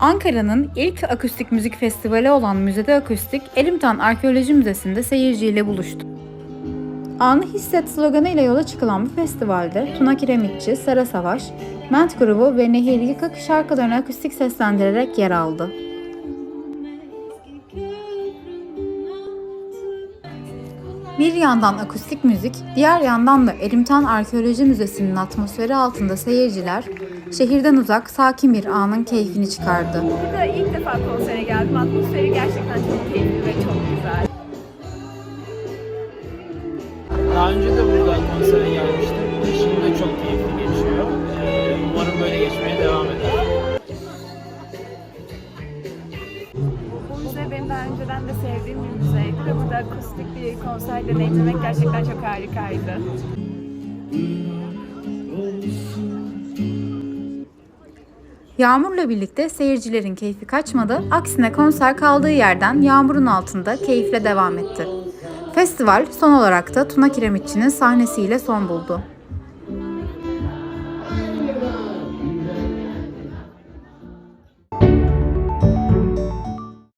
Ankara'nın ilk akustik müzik festivali olan Müzede Akustik, Elimtan Arkeoloji Müzesi'nde seyirciyle buluştu. Anı Hisset sloganıyla yola çıkılan bu festivalde Tuna Kiremitçi, Sara Savaş, Ment grubu ve Nehir Yıkık şarkılarını akustik seslendirerek yer aldı. Bir yandan akustik müzik, diğer yandan da Erimtan Arkeoloji Müzesi'nin atmosferi altında seyirciler, şehirden uzak sakin bir anın keyfini çıkardı. Burada ilk defa konsere geldim. Atmosferi gerçekten çok keyifli ve çok güzel. Daha önce de burada daha önceden de sevdiğim bir müzeydi ve burada akustik bir konser deneyimlemek gerçekten çok harikaydı. Yağmurla birlikte seyircilerin keyfi kaçmadı, aksine konser kaldığı yerden yağmurun altında keyifle devam etti. Festival son olarak da Tuna Kiremitçi'nin sahnesiyle son buldu.